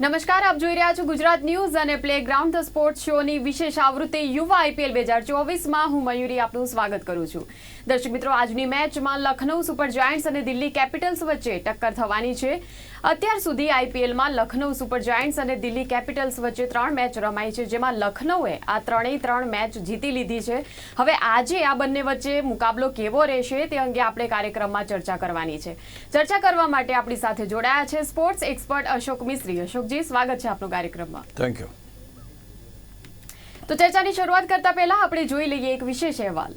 નમસ્કાર, આપ જોઈ રહ્યા છો ગુજરાત ન્યૂઝ અને પ્લેગ્રાઉન્ડ ધ સ્પોર્ટ શોની વિશેષ આવૃત્તિ યુવા આઈપીએલ બે હજાર ચોવીસમાં હું મયુરી આપનું સ્વાગત કરું છું. દર્શક મિત્રો આજની મેચમાં લખનઉ સુપર જાયન્ટ્સ અને દિલ્હી કેપિટલ્સ વચ્ચે ટક્કર થવાની છે. અત્યાર સુધી આઈપીએલમાં લખનઉ સુપર જાયન્ટ્સ અને દિલ્હી કેપિટલ્સ વચ્ચે ત્રણ મેચ રમાઈ છે જેમાં લખનઉએ આ ત્રણેય ત્રણ મેચ જીતી લીધી છે. હવે આજે આ બંને વચ્ચે મુકાબલો કેવો રહેશે તે અંગે આપણે કાર્યક્રમમાં ચર્ચા કરવાની છે. ચર્ચા કરવા માટે આપણી સાથે જોડાયા છે સ્પોર્ટ્સ એક્સપર્ટ અશોક મિશ્રી અશોકજી સ્વાગત છે આપનું કાર્યક્રમમાં. થેન્ક યુ તો ચર્ચાની શરૂઆત કરતા પહેલા આપણે જોઈ લઈએ એક વિશેષ અહેવાલ.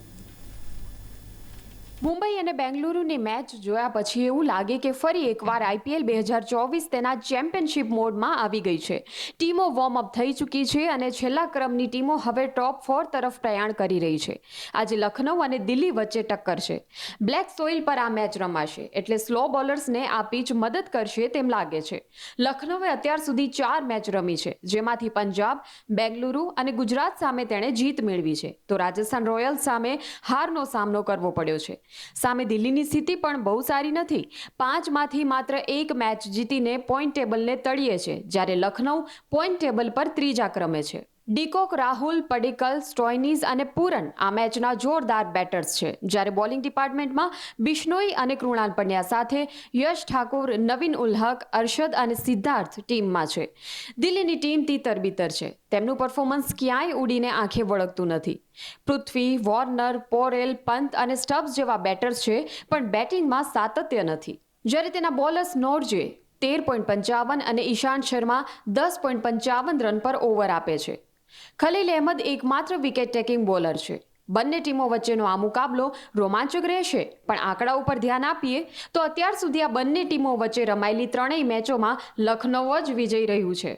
મુંબઈ અને બેંગલુરુની મેચ જોયા પછી એવું લાગે કે ફરી એકવાર આઈપીએલ બે હજાર ચોવીસ તેના ચેમ્પિયનશિપ મોડમાં આવી ગઈ છે. ટીમો વોર્મઅપ થઈ ચૂકી છે અને છેલ્લા ક્રમની ટીમો હવે ટોપ ફોર તરફ પ્રયાણ કરી રહી છે. આજે લખનઉ અને દિલ્હી વચ્ચે ટક્કર છે. બ્લેક સોઇલ પર આ મેચ રમાશે એટલે સ્લો બોલર્સને આ પીચ મદદ કરશે તેમ લાગે છે. લખનઉએ અત્યાર સુધી ચાર મેચ રમી છે, જેમાંથી પંજાબ, બેંગલુરુ અને ગુજરાત સામે તેણે જીત મેળવી છે. તો રાજસ્થાન રોયલ્સ સામે હારનો સામનો કરવો પડ્યો છે. સામે દિલ્હીની સ્થિતિ પણ બહુ સારી નથી. પાંચમાંથી માત્ર એક મેચ જીતીને પોઈન્ટ ટેબલને તળીએ છે, જ્યારે લખનઉ પોઈન્ટ ટેબલ પર ત્રીજા ક્રમે છે. ડીકોક, રાહુલ, પડિકલ, સ્ટોઇનીઝ અને પૂરન આ મેચના જોરદાર બેટર્સ છે. જ્યારે બોલિંગ ડિપાર્ટમેન્ટમાં બિશ્નોઈ અને કૃણાલ પંડ્યા સાથે યશ ઠાકુર, નવીન ઉલ્હક, અરશદ અને સિદ્ધાર્થ ટીમમાં છે. દિલ્હીની ટીમ તીતરબીતર છે. તેમનું પરફોર્મન્સ ક્યાંય ઉડીને આંખે વળગતું નથી. પૃથ્વી, વોર્નર, પોરેલ, પંત અને સ્ટબ્સ જેવા બેટર્સ છે, પણ બેટિંગમાં સાતત્ય નથી. જ્યારે તેના બોલર્સ નોર્જે તેર પોઈન્ટ પંચાવન અને ઈશાંત શર્મા દસ પોઈન્ટ પંચાવન રન પર ઓવર આપે છે. ખલીલ અહેમદ એકમાત્ર વિકેટ ટેકિંગ બોલર છે. બંને ટીમો વચ્ચેનો આ મુકાબલો રોમાંચક રહેશે, પણ આંકડા ઉપર ધ્યાન આપીએ તો અત્યાર સુધી આ બંને ટીમો વચ્ચે રમાયેલી ત્રણેય મેચોમાં લખનઉ જ વિજય રહ્યું છે.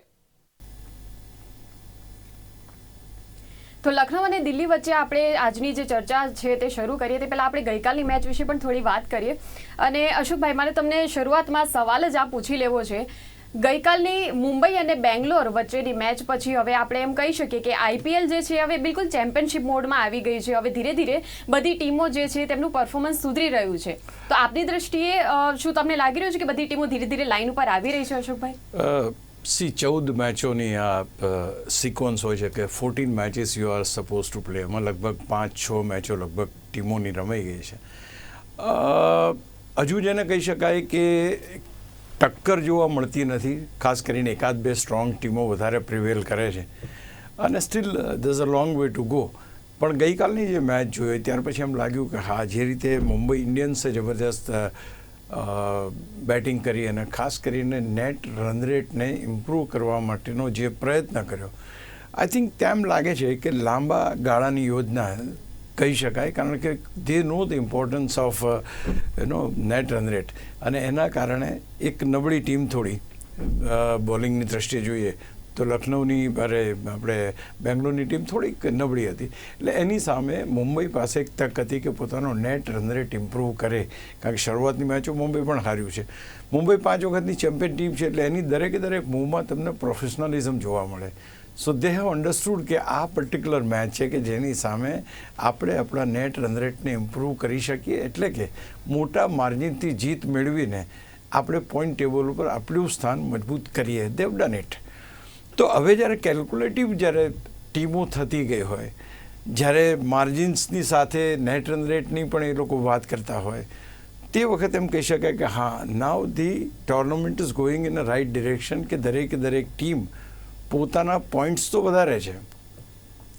તો લખનઉ અને દિલ્હી વચ્ચે આપણે આજની જે ચર્ચા છે તે શરૂ કરીએ તે પહેલાં આપણે ગઈકાલની મેચ વિશે પણ થોડી વાત કરીએ. અને અશોકભાઈ, મારે તમને શરૂઆતમાં સવાલ જ આ પૂછી લેવો છે ગઈકાલની મુંબઈ અને બેંગ્લોર વચ્ચેની મેચ પછી હવે આપણે એમ કહી શકીએ કે આઈપીએલ જે છે હવે બિલકુલ ચેમ્પિયનશિપ મોડમાં આવી ગઈ છે. હવે ધીરે ધીરે બધી ટીમો જે છે તેમનું પરફોર્મન્સ સુધરી રહ્યું છે. તો આપની દ્રષ્ટિએ શું તમને લાગી રહ્યું છે કે બધી ટીમો ધીરે ધીરે લાઈન ઉપર આવી રહી છે અશોકભાઈ? સી, ચૌદ મેચોની આ સિક્વન્સ હોય છે કે fourteen matches you are suppose to play એમાં લગભગ પાંચ, છ મેચો લગભગ ટીમોની રમાઈ ગઈ છે. હજુ જેને કહી શકાય કે ટક્કર જોવા મળતી નથી, ખાસ કરીને એકાદ બે સ્ટ્રોંગ ટીમો વધારે પ્રિવેલ કરે છે. અને still there's a long way to go પણ ગઈકાલની જે મેચ જોઈ, ત્યાર પછી એમ લાગ્યું કે હા, જે રીતે મુંબઈ ઇન્ડિયન્સે જબરદસ્ત બેટિંગ કરી અને ખાસ કરીને નેટ રન રેટને ઇમ્પ્રૂવ કરવા માટેનો જે પ્રયત્ન કર્યો. આઈ થિંક તેમ લાગે છે કે લાંબા ગાળાની યોજના કહી શકાય, કારણ કે they know the importance of you net run rate અને એના કારણે એક નબળી ટીમ થોડી બોલિંગની દ્રષ્ટિએ જોઈએ, તો લખનૌની અરે, આપણે બેંગ્લોરની ટીમ થોડીક નબળી હતી. એટલે એની સામે મુંબઈ પાસે એક તક હતી કે પોતાનો નેટ રન રેટ ઇમ્પ્રૂવ કરે. કારણ કે શરૂઆતની મેચો મુંબઈ પણ હાર્યું છે. મુંબઈ પાંચ વખતની ચેમ્પિયન ટીમ છે, એટલે એની દરેકે દરેક મૂવમાં તમને પ્રોફેશનલિઝમ જોવા મળે. સો દે હેવ અન્ડરસ્ટુડ કે આ પર્ટિક્યુલર મેચ છે કે જેની સામે આપણે આપણા નેટ રન રેટને ઇમ્પ્રૂવ કરી શકીએ. એટલે કે મોટા માર્જિનથી જીત મેળવીને આપણે પોઈન્ટ ટેબલ ઉપર આપણું સ્થાન મજબૂત કરીએ. દેવ ડન ઇટ તો હવે જ્યારે કેલ્ક્યુલેટિવ જ્યારે ટીમો થતી ગઈ હોય, જ્યારે માર્જિન્સની સાથે નેટ રન રેટની પણ એ લોકો વાત કરતા હોય, તે વખતે એમ કહી શકાય કે હા now the tournament is going in a right direction કે દરેકે દરેક ટીમ પોતાના પોઈન્ટ્સ તો વધારે છે.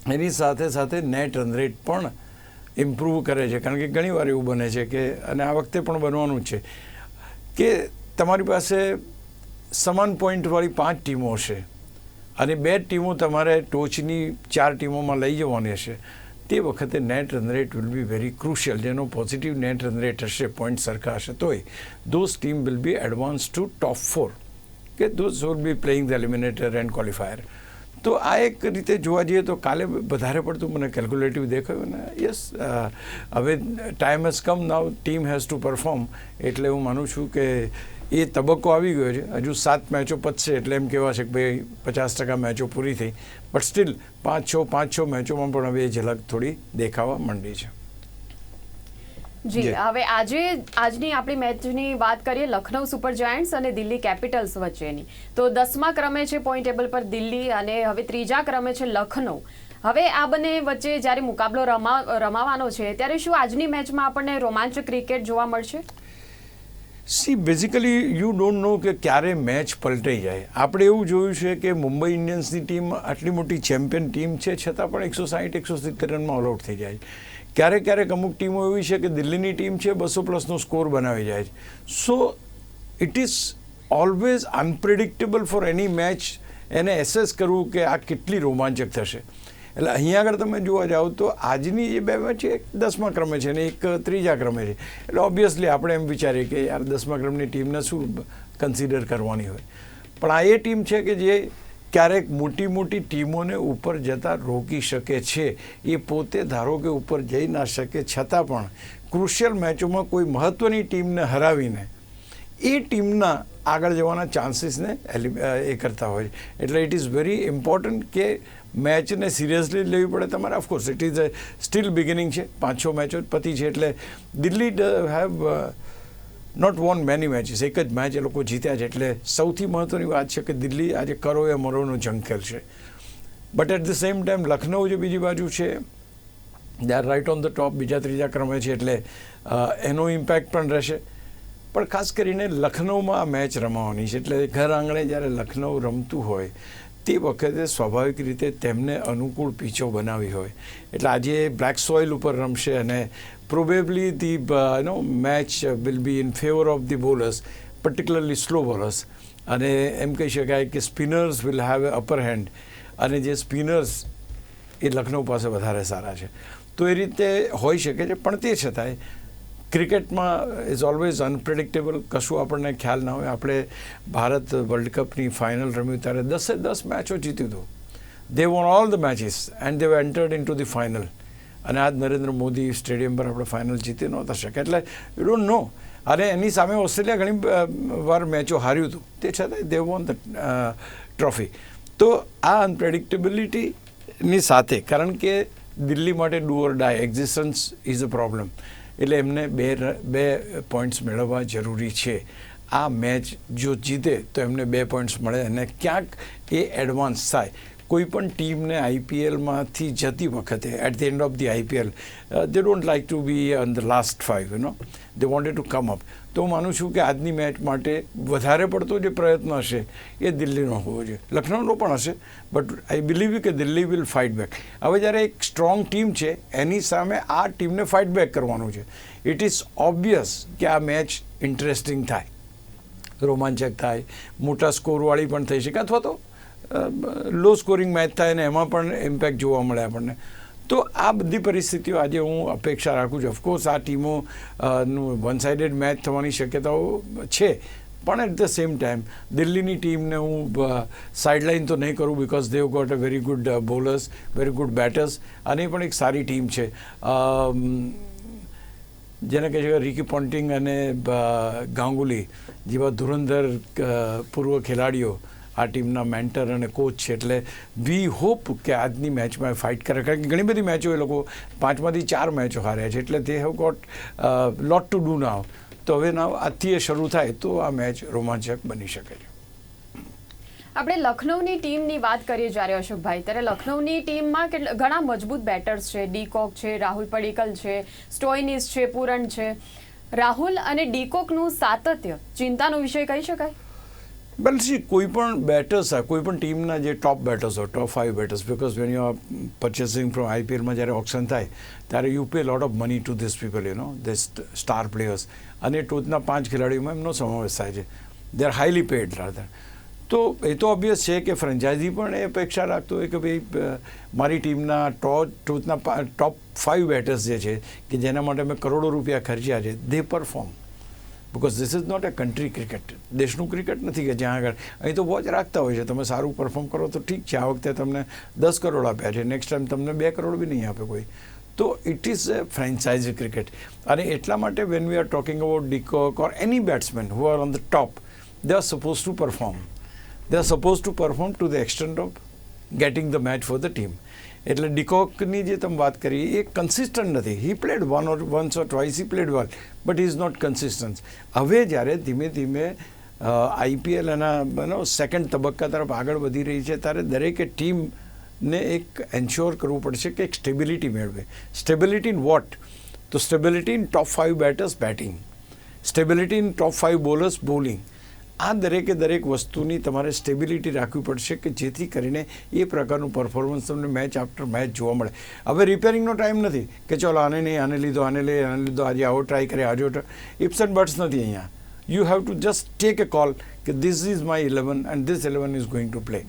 એની સાથે સાથે નેટ રન રેટ પણ ઇમ્પ્રૂવ કરે છે. કારણ કે ઘણીવાર એવું બને છે કે, અને આ વખતે પણ બનવાનું છે, કે તમારી પાસે સમાન પોઈન્ટવાળી પાંચ ટીમો હશે અને બે ટીમો તમારે ટોચની ચાર ટીમોમાં લઈ જવાની હશે. તે વખતે net run rate will be very crucial જેનો પોઝિટિવ નેટ રન રેટ હશે પોઈન્ટ સરખા હશે, તોય those team will be advance to top four કે those will be playing the eliminator and qualifier તો આ એક રીતે જોવા જઈએ તો કાલે વધારે પડતું મને કેલ્ક્યુલેટિવ દેખાયું ને યસ હવે time has come now team has to perform એટલે હું માનું છું કે એ તબક્કો આવી ગયો છે. હજુ સાત મેચો પતશે એટલે એમ કહેવા છે કે ભાઈ પચાસ ટકા મેચો પૂરી થઈ. બટ સ્ટીલ પાંચ છ પાંચ છ મેચોમાં પણ હવે એ ઝલક થોડી દેખાવા માંડી છે. જી. હવે આજે આજની આપણી મેચની વાત કરીએ લખનઉ સુપર જાયન્ટ્સ અને દિલ્હી કેપિટલ્સ વચ્ચેની. તો દસમા ક્રમે છે પોઈન્ટ ટેબલ પર દિલ્હી અને હવે ત્રીજા ક્રમે છે લખનઉ. હવે આ બંને વચ્ચે જ્યારે મુકાબલો રમા રમાવાનો છે ત્યારે શું આજની મેચમાં આપણને રોમાંચક ક્રિકેટ જોવા મળશે? See basically you don't know કે ક્યારે મેચ પલટાઈ જાય. આપણે એવું જોયું છે કે મુંબઈ ઇન્ડિયન્સની ટીમ આટલી મોટી ચેમ્પિયન ટીમ છે, છતાં પણ એકસો સાહીઠ, એકસો સિત્તેર રનમાં ઓલઆઉટ થઈ જાય. ક્યારેક ક્યારેક અમુક ટીમો એવી છે કે દિલ્હીની ટીમ છે, બસો પ્લસનો સ્કોર બનાવી જાય છે. So it is always unpredictable for any match એને એસેસ કરવું કે આ કેટલી રોમાંચક થશે. એટલે અહીંયા આગળ તમે જોવા જાઓ તો આજની જે બે મેચ છે, એક દસમા ક્રમે છે અને એક ત્રીજા ક્રમે છે. એટલે ઓબ્વિયસલી આપણે એમ વિચારીએ કે યાર દસમા ક્રમની ટીમને શું કન્સિડર કરવાની હોય. પણ આ એ ટીમ છે કે જે ક્યારેક મોટી મોટી ટીમોને ઉપર જતાં રોકી શકે છે. એ પોતે ધારો કે ઉપર જઈ ના શકે, છતાં પણ ક્રુશિયલ મેચોમાં કોઈ મહત્ત્વની ટીમને હરાવીને એ ટીમના આગળ જવાના ચાન્સીસને એ કરતા હોય. છે એટલે ઇટ ઇઝ વેરી ઇમ્પોર્ટન્ટ કે મેચને સિરિયસલી લેવી પડે તમારે. Of course it is still beginning છે. પાંચ છ મેચો પતી છે એટલે Delhi have not won many matches એક જ મેચ એ લોકો જીત્યા છે. એટલે સૌથી મહત્ત્વની વાત છે કે દિલ્હી આજે કરો એ મરોનો જંગ ખેલશે. But at the same time Lucknow જે બીજી બાજુ છે they are right on the top બીજા ત્રીજા ક્રમે છે. એટલે એનો ઇમ્પેક્ટ પણ રહેશે. પણ ખાસ કરીને લખનઉમાં આ મેચ રમાવાની છે. એટલે ઘર આંગણે જ્યારે લખનઉ રમતું હોય, તે વખતે સ્વાભાવિક રીતે તેમને અનુકૂળ પીચો બનાવી હોય. એટલે આજે બ્લેક સોઇલ ઉપર રમશે અને probably the no match will be in favour of the bowlers particularly slow bowlers અને એમ કહી શકાય કે spinners will have a upper hand અને જે સ્પિનર્સ એ લખનઉ પાસે વધારે સારા છે. તો એ રીતે હોઈ શકે છે, પણ તે છતાંય ક્રિકેટમાં ઇઝ ઓલવેઝ અનપ્રિડિક્ટેબલ કશું આપણને ખ્યાલ ના હોય. આપણે ભારત વર્લ્ડ કપની ફાઇનલ રમ્યું ત્યારે દસે દસ મેચો જીત્યું હતું. They won all the matches and they entered in to the final અને આજ નરેન્દ્ર મોદી સ્ટેડિયમ પર આપણે ફાઇનલ જીતી નહોતા શકે એટલે યુ ડોન્ટ નો અને એની સામે ઓસ્ટ્રેલિયા ઘણી વાર મેચો હાર્યું હતું. તે છતાં દે વોન ધ ટ્રોફી તો આ અનપ્રેડિક્ટેબિલિટીની સાથે, કારણ કે દિલ્હી માટે do or die existence is a problem એટલે એમને બે બે પોઈન્ટ્સ મેળવવા જરૂરી છે. આ મેચ જો જીતે તો એમને બે પોઈન્ટ્સ મળે અને ક્યાંક એ એડવાન્સ થાય. કોઈ પણ ટીમને આઈપીએલમાંથી જતી વખતે at the end of the IPL they don't like to be on the last five you know they wanted to come up તો હું માનું છું કે આજની મેચ માટે વધારે પડતો જે પ્રયત્ન હશે એ દિલ્હીનો હોવો જોઈએ. લખનઉનો પણ હશે બટ આઈ બિલીવ કે દિલ્હી વિલ ફાઇટ બેક હવે જ્યારે એક સ્ટ્રોંગ ટીમ છે, એની સામે આ ટીમને ફાઇટ બેક કરવાનું છે. ઇટ ઇઝ ઓબ્વિયસ કે આ મેચ ઇન્ટરેસ્ટિંગ થાય. રોમાંચક થાય. મોટા સ્કોરવાળી પણ થઈ શકે, અથવા તો લો સ્કોરિંગ મેચ થાય ને એમાં પણ ઇમ્પેક્ટ જોવા મળે આપણને. તો આ બધી પરિસ્થિતિઓ આજે હું અપેક્ષા રાખું છું. ઓફકોર્સ આ ટીમો નું વન સાઇડેડ મેચ થવાની શક્યતાઓ છે. પણ એટ ધ સેમ ટાઈમ દિલ્હીની ટીમને હું સાઇડલાઇન તો નહીં કરું because they've got a very good bowlers very good batters અને એ પણ એક સારી ટીમ છે. જેને કહે છે કે રિકી પોન્ટિંગ અને ગાંગુલી જેવા ધુરંધર પૂર્વ ખેલાડીઓ આ ટીમના મેન્ટર અને કોચ છે. એટલે વી હોપ કે આજની મેચમાં ફાઇટ કરે. કારણ કે ઘણી બધી મેચો એ લોકો પાંચમાંથી ચાર મેચો હાર્યા છે. એટલે they have got lot to do now તો હવે નાવ આજથી શરૂ થાય તો આ મેચ રોમાંચક બની શકે છે. આપણે લખનૌની ટીમની વાત કરીએ જ્યારે અશોકભાઈ, ત્યારે લખનૌની ટીમમાં કેટલા, ઘણા મજબૂત બેટર્સ છે. ડીકોક છે, રાહુલ પડીકલ છે, સ્ટોઇનિસ છે પૂરણ છે. રાહુલ અને ડીકોકનું સાતત્ય, ચિંતાનો વિષય કહી શકાય? વેલ સી કોઈ પણ બેટર્સ આ, કોઈ પણ ટીમના જે ટોપ બેટર્સ હોય top five batters because when you are purchasing from આઈપીએલમાં જ્યારે ઓપ્શન થાય, ત્યારે you pay lot of money to this people you know this star players અને ટોચના પાંચ ખેલાડીઓમાં એમનો સમાવેશ થાય છે. They are highly paid rather તો એ તો ઓબ્વિયસ છે કે ફ્રેન્ચાઇઝી પણ એ અપેક્ષા રાખતો હોય કે ભાઈ મારી ટીમના ટોચ, ટોચના ટોપ ફાઇવ બેટર્સ જે છે, કે જેના માટે મેં કરોડો રૂપિયા ખર્ચ્યા છે they perform because this is not a country cricket દેશનું ક્રિકેટ નથી કે જ્યાં આગળ. અહીં તો વોચ રાખતા હોય છે. તમે સારું પરફોર્મ કરો તો ઠીક છે. આ વખતે તમને દસ કરોડ આપ્યા છે. નેક્સ્ટ ટાઈમ તમને બે કરોડ બી નહીં આપે કોઈ. તો it is a franchise cricket અને એટલા માટે when we are talking about de Kock or any batsman who are on the top they are suppose to perform they are suppose to perform to the extent of getting the match for the team એટલે ડિકોકની જે તમે વાત કરી, એ consistent નથી. He played one or once or twice he played well but is not consistent હવે જ્યારે ધીમે ધીમે આઈપીએલ એના બનો સેકન્ડ તબક્કા તરફ આગળ વધી રહી છે, ત્યારે દરેકે ટીમને એક એન્શ્યોર કરવું પડશે કે એક સ્ટેબિલિટી મેળવે. સ્ટેબિલિટી ઇન વોટ તો stability in top five batters batting stability in top five bowlers bowling આ દરેકે દરેક વસ્તુની તમારે સ્ટેબિલિટી રાખવી પડશે કે જેથી કરીને એ પ્રકારનું પરફોર્મન્સ તમને મેચ આફ્ટર મેચ જોવા મળે. હવે રિપેરિંગનો ટાઈમ નથી કે ચલો આને નહીં, આને લીધો, આને લઈ આને લીધો, આજે આવો ટ્રાય કરે, આજે ઇપ્સ એન્ડ બટ્સ નથી અહીંયા. You have to just take a call કે this is my eleven and this eleven is going to play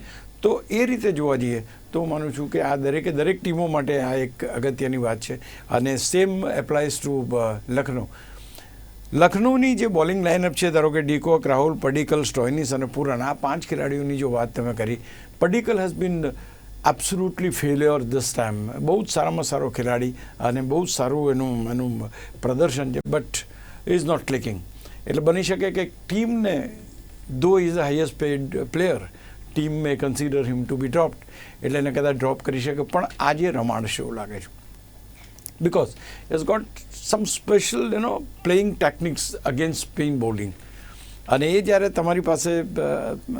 તો એ રીતે જોવા જઈએ તો હું માનું છું કે આ દરેકે દરેક ટીમો માટે આ એક અગત્યની વાત છે. અને સેમ એપ્લાયઝ ટુ લખનઉ. લખનૌની જે બોલિંગ લાઇનઅપ છે, ધારો કે ડીકોક રાહુલ, પડીકલ, સ્ટોઇનિસ અને પુરાણ આ પાંચ ખેલાડીઓની જો વાત તમે કરી, Padikkal has been absolutely failure this time બહુ જ સારામાં સારો ખેલાડી અને બહુ જ સારું એનું એનું પ્રદર્શન છે બટ ઇઝ નોટ ક્લિકિંગ એટલે બની શકે કે ટીમને દો is a highest paid player team may consider him to be dropped એટલે એને કદાચ ડ્રોપ કરી શકે, પણ આજે રમાડશે એવું લાગે છે. Because he's got some special, you know, playing techniques against spin bowling. અને એ જ્યારે તમારી પાસે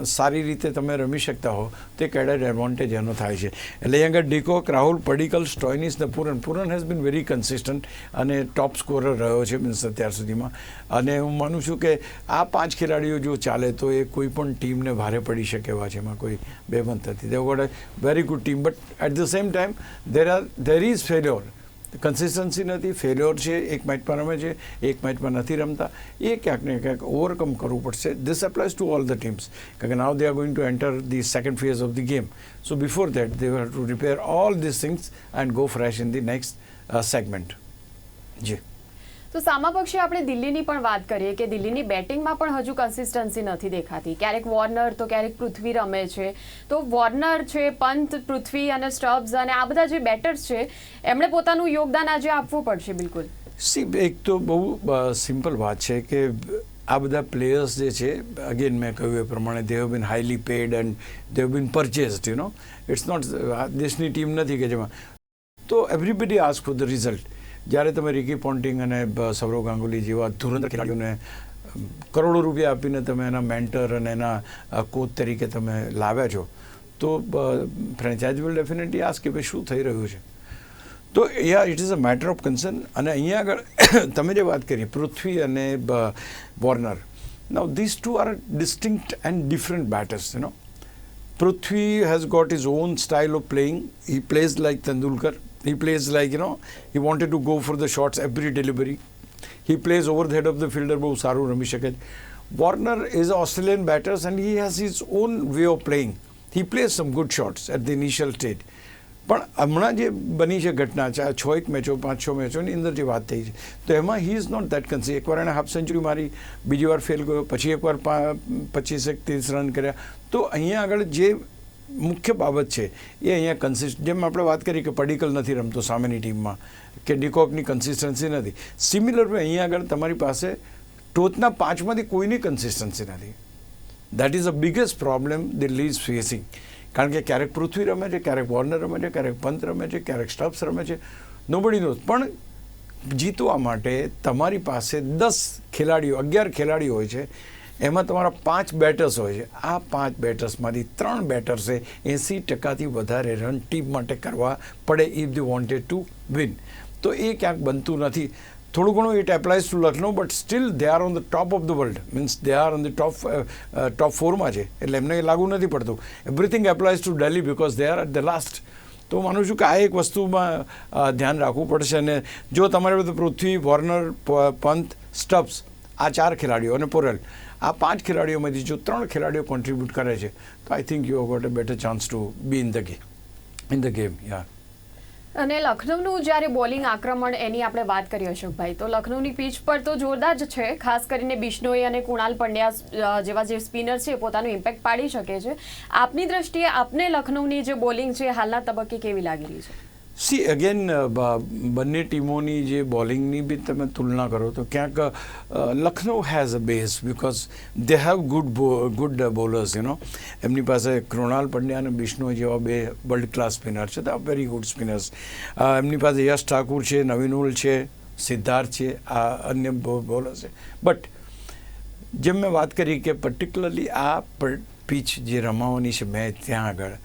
સારી રીતે તમે રમી શકતા હો, તે કેડેડ એડવાન્ટેજ એનો થાય છે. એટલે આગળ ડીકોક રાહુલ, પડિકલ, સ્ટોઇનિસ ને Pooran. Pooran has been very consistent અને ટોપ સ્કોરર રહ્યો છે મીન્સ અત્યાર સુધીમાં. અને હું માનું છું કે આ પાંચ ખેલાડીઓ જો ચાલે તો એ કોઈ પણ ટીમને ભારે પડી શકે એવા છે. એમાં કોઈ બેમંત નથી. They've got very good team but at the same time there are there is failure consistency નથી ફેલ્યોર છે, એક મેચમાં રમે છે, એક મેચમાં નથી રમતા. એ ક્યાંક ને ક્યાંક ઓવરકમ કરવું પડશે. This applies to all the teams કારણ કે now they are going to enter the second phase of the game so before that they have to repair all this things and go fresh in the next segment જી. તો સામા પક્ષે આપણે દિલ્હીની પણ વાત કરીએ કે દિલ્હીની બેટિંગમાં પણ હજુ કન્સિસ્ટન્સી નથી દેખાતી. ક્યારેક વોર્નર તો ક્યારેક પૃથ્વી રમે છે. તો વોર્નર છે, પંત, પૃથ્વી અને સ્ટબ્સ અને આ બધા જે બેટર્સ છે, એમણે પોતાનું યોગદાન આજે આપવું પડશે બિલકુલ. સી એક તો બહુ સિમ્પલ વાત છે કે આ બધા પ્લેયર્સ જે છે અગેન મેં કહ્યું એ પ્રમાણે they have been highly paid and they have been purchased you know it's not દેશની ટીમ નથી કે જેમાં. તો everybody ask for the result જ્યારે તમે રિકી પોન્ટિંગ અને સૌરવ ગાંગુલી જેવા ધુરંધર ખેલાડીઓને કરોડો રૂપિયા આપીને તમે એના મેન્ટર અને એના કોચ તરીકે તમે લાવ્યા છો, તો ફ્રેન્ચાઇઝ વિલ ડેફિનેટલી આસ કે ભાઈ શું થઈ રહ્યું છે? તો ya it is a matter of concern અને અહીંયા આગળ તમે જે વાત કરી, પૃથ્વી અને Warner. Now these two are distinct and different batters you know Prithvi has got his own style of playing he plays like Tendulkar. He plays like, you know, he wanted to go for the shots every delivery. He plays over the head of the fielder, બહુ સારું રમી શકે છે. Is an Australian batter and he has his own way of playing. He plays some good shots at the initial stage. પણ હમણાં જે બની છે ઘટના છે આ છ એક મેચો પાંચ છ મેચોની અંદર જે વાત થઈ છે તો એમાં he is not that consistent એકવાર એણે હાફ સેન્ચુરી મારી બીજી વાર ફેલ ગયો પછી એકવાર પચીસ એક ત્રીસ રન કર્યા તો અહીંયા આગળ જે મુખ્ય બાબત છે. એ અહીંયા કન્સિસ્ટ જેમ આપણે વાત કરી કે પડિકલ નથી રમતો સામેની ટીમમાં, કે ડિકોકની કન્સિસ્ટન્સી નથી. સિમિલર વે અહીંયા આગળ તમારી પાસે ટોચના પાંચમાંથી કોઈની કન્સિસ્ટન્સી નથી. That is a biggest problem Delhi is facing કારણ કે ક્યારેક પૃથ્વી રમે છે, ક્યારેક વોર્નર રમે છે, ક્યારેક પંત રમે છે, ક્યારેક સ્ટબ્સ રમે છે. નોબડી નોઝ પણ જીતવા માટે તમારી પાસે દસ ખેલાડીઓ, અગિયાર ખેલાડીઓ હોય છે. એમાં તમારા પાંચ બેટર્સ હોય છે. આ પાંચ બેટર્સમાંથી ત્રણ બેટર્સે એંસી ટકાથી વધારે રન ટીમ માટે કરવા પડે if they wanted to win તો એ ક્યાંક બનતું નથી. થોડું ઘણું it applies to Lucknow but still they are on the top of the world means they are on the top top ફોરમાં છે. એટલે એમને એ લાગુ નથી પડતું. Everything applies to Delhi because they are at the last તો માનું છું કે આ એક વસ્તુમાં ધ્યાન રાખવું પડશે અને જો તમારે બધું પૃથ્વી વોર્નર પંત સ્ટબ્સ આ ચાર ખેલાડીઓ અને પોરેલ આ પાંચ ખેલાડીઓમાંથી જો ત્રણ ખેલાડીઓ કોન્ટ્રીબ્યુટ કરે છે, તો I think you got a better chance to be in the game in the game ya અને લખનૌનું જ્યારે બોલિંગ આક્રમણ એની આપણે વાત કરીએ અશોકભાઈ તો લખનૌની પીચ પર તો જોરદાર જ છે, ખાસ કરીને બિશ્નોઈ અને કુણાલ પંડ્યા જેવા જે સ્પિનર છે, પોતાનું ઇમ્પેક્ટ પાડી શકે છે. આપની દ્રષ્ટિએ આપને લખનૌની જે બોલિંગ છે, હાલના તબક્કે કેવી લાગી રહી છે? સી અગેન બંને ટીમોની જે બોલિંગની બી તમે તુલના કરો તો ક્યાંક Lucknow has a base because they have good good bowlers you know એમની પાસે કૃણાલ પંડ્યા અને બિશ્નોઈ જેવા બે વર્લ્ડ ક્લાસ સ્પિનર છે, તો વેરી ગુડ સ્પિનર્સ એમની પાસે યશ ઠાકુર છે નવીનુલ છે, સિદ્ધાર્થ છે, આ અન્ય બોલર છે. બટ જેમ મેં વાત કરી કે પર્ટિક્યુલરલી આ પીચ જે રમાવાની છે મેચ ત્યાં આગળ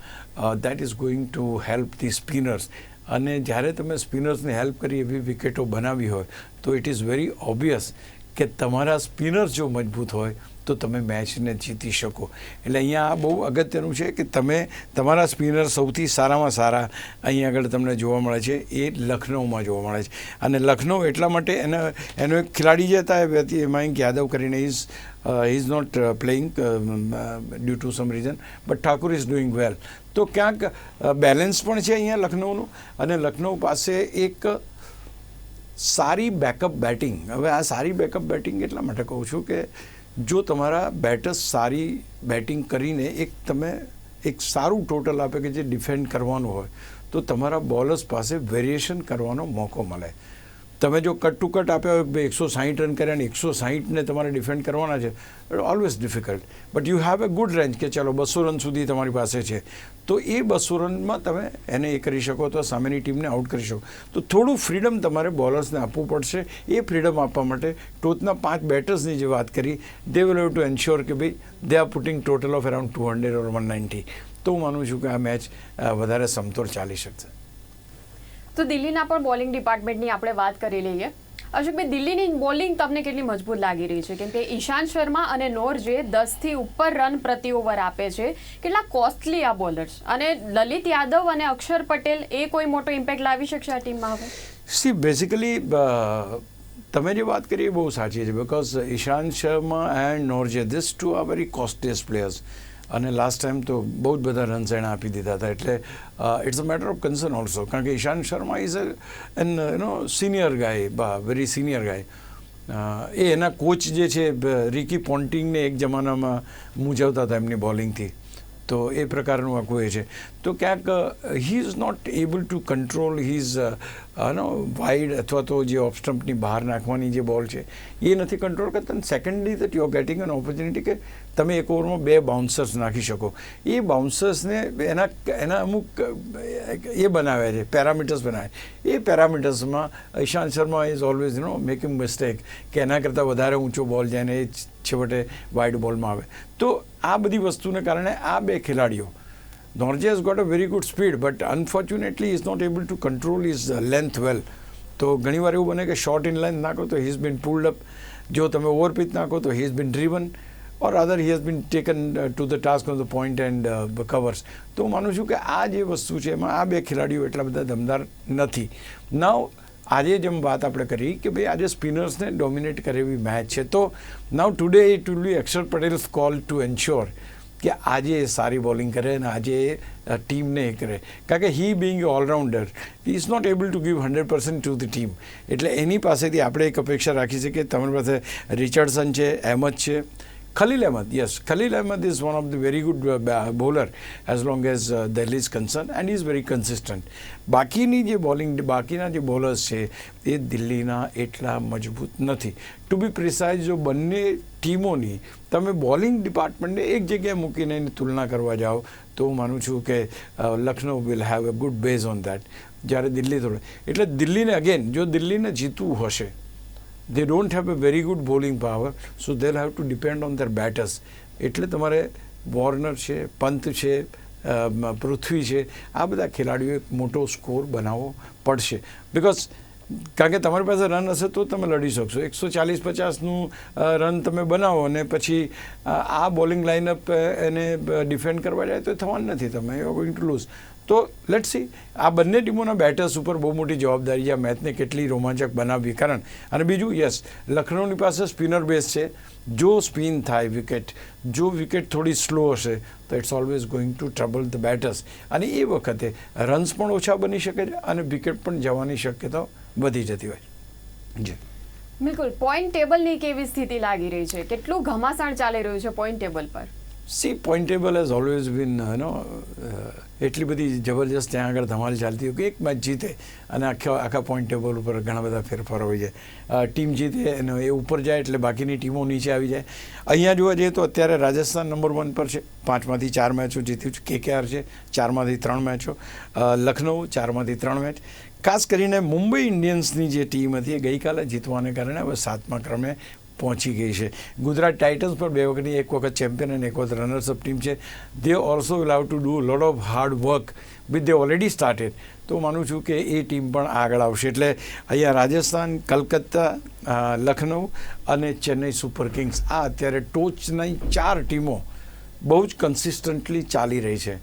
that is going to help the spinners અને જ્યારે તમે સ્પિનર્સને હેલ્પ કરી એવી વિકેટો બનાવી હોય, તો ઇટ ઇઝ વેરી ઓબ્વિયસ કે તમારા સ્પિનર્સ જો મજબૂત હોય તો તમે મેચને જીતી શકો. એટલે અહીંયા આ બહુ અગત્યનું છે કે તમે તમારા સ્પિનર સૌથી સારામાં સારા અહીં આગળ તમને જોવા મળે છે, એ લખનઉમાં જોવા મળે છે. અને લખનઉ એટલા માટે એને, એનો એક ખેલાડી જે હતા, એ મયંક યાદવ કરીને is is not playing due to some reason but Thakur is doing well તો ક્યાંક બેલેન્સ પણ છે અહીંયા લખનઉનું અને લખનઉ પાસે એક સારી બેકઅપ બેટિંગ હવે આ સારી બેકઅપ બેટિંગ એટલા માટે કહું છું કે જો તમારા બેટર્સ સારી બેટિંગ કરીને એક તમે એક સારું ટોટલ આપે કે જે ડિફેન્ડ કરવાનું હોય, તો તમારા બોલર્સ પાસે વેરિએશન કરવાનો મોકો મળે. તમે જો કટ ટુ કટ આપ્યા હોય એકસો સાહીઠ રન કર્યા અને એકસો સાહીઠને તમારે ડિફેન્ડ કરવાના છે always difficult but you have a good range કે ચાલો બસો રન સુધી તમારી પાસે છે. તો એ બસો રનમાં તમે એને એ કરી શકો તો સામેની ટીમને આઉટ કરી શકો. તો થોડું ફ્રીડમ તમારે બોલર્સને આપવું પડશે. એ ફ્રીડમ આપવા માટે ટોચના પાંચ બેટર્સની જે વાત કરી they will have to ensure કે ભાઈ they are putting total of around two hundred or one ninety તો હું માનું છું કે આ મેચ વધારે સમતોલ ચાલી શકશે. તો દિલ્હીના પણ બોલિંગ ડિપાર્ટમેન્ટની આપણે વાત કરી લઈએ. અશોકભાઈ દિલ્હીની બોલિંગ તમને કેટલી મજબૂત લાગી રહી છે? કેમ કે ઈશાંત શર્મા અને નોર્જે દસથી ઉપર રન પ્રતિ ઓવર આપે છે, કેટલા કોસ્ટલી આ બોલર્સ અને લલિત યાદવ અને અક્ષર પટેલ એ કોઈ મોટો ઇમ્પેક્ટ લાવી શકશે આ ટીમમાં હવે? સી બેઝિકલી તમે જે વાત કરી એ બહુ સાચી છે because Ishant Sharma and Nortje this two are very costliest players અને લાસ્ટ ટાઈમ તો બહુ જ બધા રન્સ એણે આપી દીધા હતા. એટલે it's a matter of concern also કારણ કે Ishant Sharma is an you know senior guy very senior guy એ એના કોચ જે છે રિકી પોન્ટિંગને એક જમાનામાં મૂંઝવતા હતા એમની બોલિંગથી તો એ પ્રકારનું આખું એ છે. તો ક્યાંક he is not able to control his no wide અથવા તો જે ઓફ સ્ટમ્પની બહાર નાખવાની જે બોલ છે, એ નથી કંટ્રોલ કરતા. Secondly that you getting an opportunity કે તમે એક ઓવરમાં બે બાઉન્સર્સ નાખી શકો. એ બાઉન્સર્સને એના એના અમુક, એ બનાવ્યા છે પેરામીટર્સ બનાવ્યા એ પેરામીટર્સમાં Ishant Sharma is always no making mistake કે એના કરતાં વધારે ઊંચો બોલ જાય ને એ છેવટે વાઇડ બોલમાં આવે. તો આ બધી વસ્તુને કારણે આ બે ખેલાડીઓ. Nortje has got a very good speed but unfortunately is not able to control his length well તો ઘણીવાર એવું બને કે શોર્ટ ઇન લેન્થ નાખો તો he is been pulled up જો તમે ઓવરપીચ નાખો તો he is been driven or other he has been taken to the task of the point and covers તો હું માનું છું કે આ જે વસ્તુ છે, એમાં આ બે ખેલાડીઓ એટલા બધા દમદાર નથી. નાવ આજે જેમ વાત આપણે કરી કે ભાઈ આજે સ્પિનર્સને ડોમિનેટ કરે મેચ છે. તો now today it will be Axar Patel's call to ensure કે આજે એ સારી બોલિંગ કરે અને આજે એ ટીમને એ કરે. કારણ કે he being allrounder he is not able to give hundred percent to the team એટલે એની પાસેથી આપણે એક અપેક્ષા રાખી છે કે તમારી પાસે રિચર્ડસન છે, અહેમદ છે Khalil Ahmed yes Khalil Ahmed is one of the very good bowler as long as Delhi is concern and is very consistent બાકીની જે બોલિંગ બાકીના જે બોલર્સ છે એ દિલ્હીના એટલા મજબૂત નથી ટુ બી પ્રિસાઇઝ જો બંને ટીમોની તમે બોલિંગ ડિપાર્ટમેન્ટને એક જગ્યાએ મૂકીને એની તુલના કરવા જાઓ તો હું માનું છું કે Lucknow will have a good base on that જ્યારે દિલ્હી થોડે એટલે દિલ્હીને અગેન જો દિલ્હીને જીતવું હશે they don't have a very good bowling power so they'll have to depend on their batters એટલે તમારે વોર્નર છે પંત છે પૃથ્વી છે, આ બધા ખેલાડીઓએ એક મોટો સ્કોર બનાવવો પડશે. બિકોઝ કારણ કે તમારી પાસે રન હશે તો તમે લડી શકશો. એકસો ચાલીસ પચાસનું રન તમે બનાવો અને પછી આ બોલિંગ લાઇનઅપ એને ડિફેન્ડ કરવા જાય તો થવાનું નથી તમે યુ ગોઈંગ ટુ લૂઝ તો લેટ સી આ બંને ટીમોના બેટર્સ ઉપર બહુ મોટી જવાબદારી છે. આ મેચને કેટલી રોમાંચક બનાવવી. કારણ, અને બીજું યસ લખનઉની પાસે સ્પિનર બેઝ છે. જો સ્પિન થાય વિકેટ જો વિકેટ થોડી સ્લો હશે, તો it's always going to trouble the batters અને એ વખતે રન્સ પણ ઓછા બની શકે છે અને વિકેટ પણ જવાની શક્યતાઓ વધી જતી હોય. જી. બિલકુલ. પોઈન્ટ ટેબલની કેવી સ્થિતિ લાગી રહી છે? કેટલું ઘમાસાણ ચાલી રહ્યું છે પોઈન્ટ ટેબલ પર? See point table has always been you know એટલી બધી જબરજસ્ત ત્યાં આગળ ધમાલ ચાલતી હોય કે એક મેચ જીતે અને આખા આખા પોઈન્ટ ટેબલ ઉપર ઘણા બધા ફેરફારો હોય છે. ટીમ જીતે અને એ ઉપર જાય એટલે બાકીની ટીમો નીચે આવી જાય. અહીંયા જોવા જઈએ તો અત્યારે રાજસ્થાન નંબર વન પર છે. પાંચમાંથી ચાર મેચો જીત્યું છે. કેકેઆર છે. ચારમાંથી ત્રણ મેચો લખનઉ ચારમાંથી ત્રણ મેચ ખાસ કરીને મુંબઈ ઇન્ડિયન્સની જે ટીમ હતી એ ગઈકાલે જીતવાને કારણે હવે સાતમા ક્રમે પહોંચી ગઈ છે. ગુજરાત ટાઇટન્સ પણ બે વખતની એક વખત ચેમ્પિયન અને એક વખત રનર્સઅપ ટીમ છે. They also will have to do lot of hard work with they already started તો માનું છું કે એ ટીમ પણ આગળ આવશે. એટલે અહીંયા રાજસ્થાન, કલકત્તા લખનઉ અને ચેન્નઈ સુપર કિંગ્સ, આ અત્યારે ટોચની ચાર ટીમો બહુ જ કન્સિસ્ટન્ટલી ચાલી રહી છે.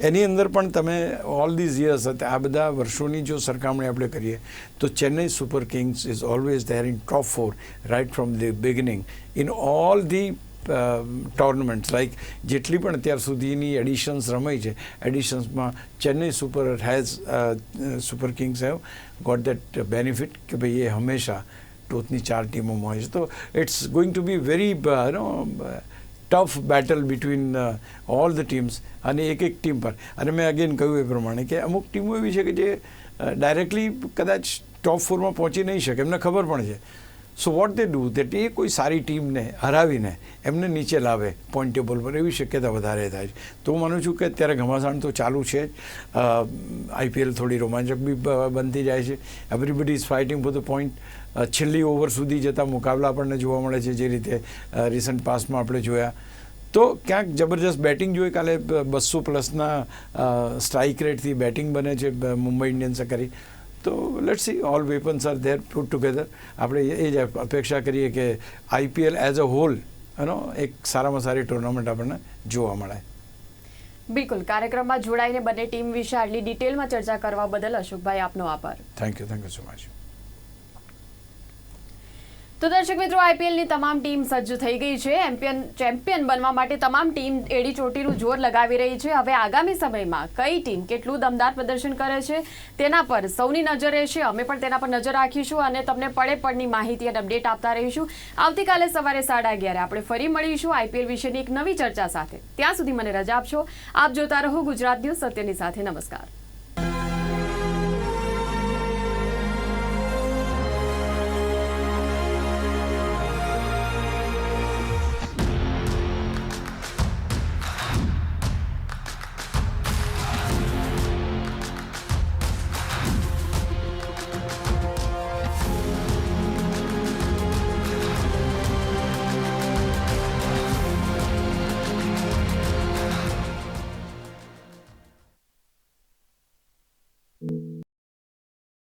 એની અંદર પણ તમે ઓલ ધીઝ યર્સ હતા, આ બધા વર્ષોની જો સરખામણી આપણે કરીએ, તો Chennai Super Kings is always there in top four right from the beginning in all the tournaments like જેટલી પણ અત્યાર સુધીની એડિશન્સ રમાઈ છે એડિશન્સમાં Chennai Super has Super Kings have got that benefit કે ભાઈ એ હંમેશા ટોચની ચાર ટીમોમાં હોય છે. તો it's going to be very no tough battle between all the teams અને એક એક ટીમ પર. અને મેં અગેન કહ્યું એ પ્રમાણે કે અમુક ટીમો એવી છે કે જે ડાયરેક્ટલી કદાચ ટોપ ફોરમાં પહોંચી નહીં શકે, એમને ખબર પણ છે. So what they do that એ કોઈ સારી ટીમને હરાવીને એમને નીચે લાવે પોઈન્ટ ટેબલ પર, એવી શક્યતા વધારે થાય છે. તો હું માનું છું કે અત્યારે ઘમાસાણ તો ચાલુ છે જ. આઈપીએલ થોડી રોમાંચક બી બનતી જાય છે. Everybody is fighting for the point છેલ્લી ઓવર સુધી જતા મુકાબલા આપણને જોવા મળે છે જે રીતે રિસન્ટ પાસ્ટમાં આપણે જોયા. તો ક્યાંક જબરજસ્ત બેટિંગ જોઈએ કાલે બસો પ્લસના સ્ટ્રાઇક રેટથી બેટિંગ બને છે મુંબઈ ઇન્ડિયન્સે કરી. તો let see all weapons are there put together આપણે એ એ જ અપેક્ષા કરીએ કે આઈપીએલ એઝ અ હોલ એનો એક સારામાં સારી ટુર્નામેન્ટ આપણને જોવા મળે. બિલકુલ. કાર્યક્રમમાં જોડાઈને બંને ટીમ વિશે આટલી ડિટેલમાં ચર્ચા કરવા બદલ અશોકભાઈ આપનો આભાર. Thank you thank you so much તો દર્શક મિત્રો, આઈપીએલની તમામ ટીમ સજ્જ થઈ ગઈ છે. એમ્પિયન, ચેમ્પિયન બનવા માટે તમામ ટીમ એડી ચોટીનું જોર લગાવી રહી છે. હવે આગામી સમયમાં કઈ ટીમ કેટલું દમદાર પ્રદર્શન કરે છે, તેના પર સૌની નજર રહેશે. અમે પણ તેના પર નજર રાખીશું અને તમને પડે પડની માહિતી અને અપડેટ આપતા રહીશું. આવતીકાલે સવારે સાડા અગિયારે આપણે ફરી મળીશું આઈપીએલ વિશેની એક નવી ચર્ચા સાથે. ત્યાં સુધી મને રજા આપશો. આપ જોતા રહો ગુજરાત ન્યૂઝ સત્યની સાથે. નમસ્કાર.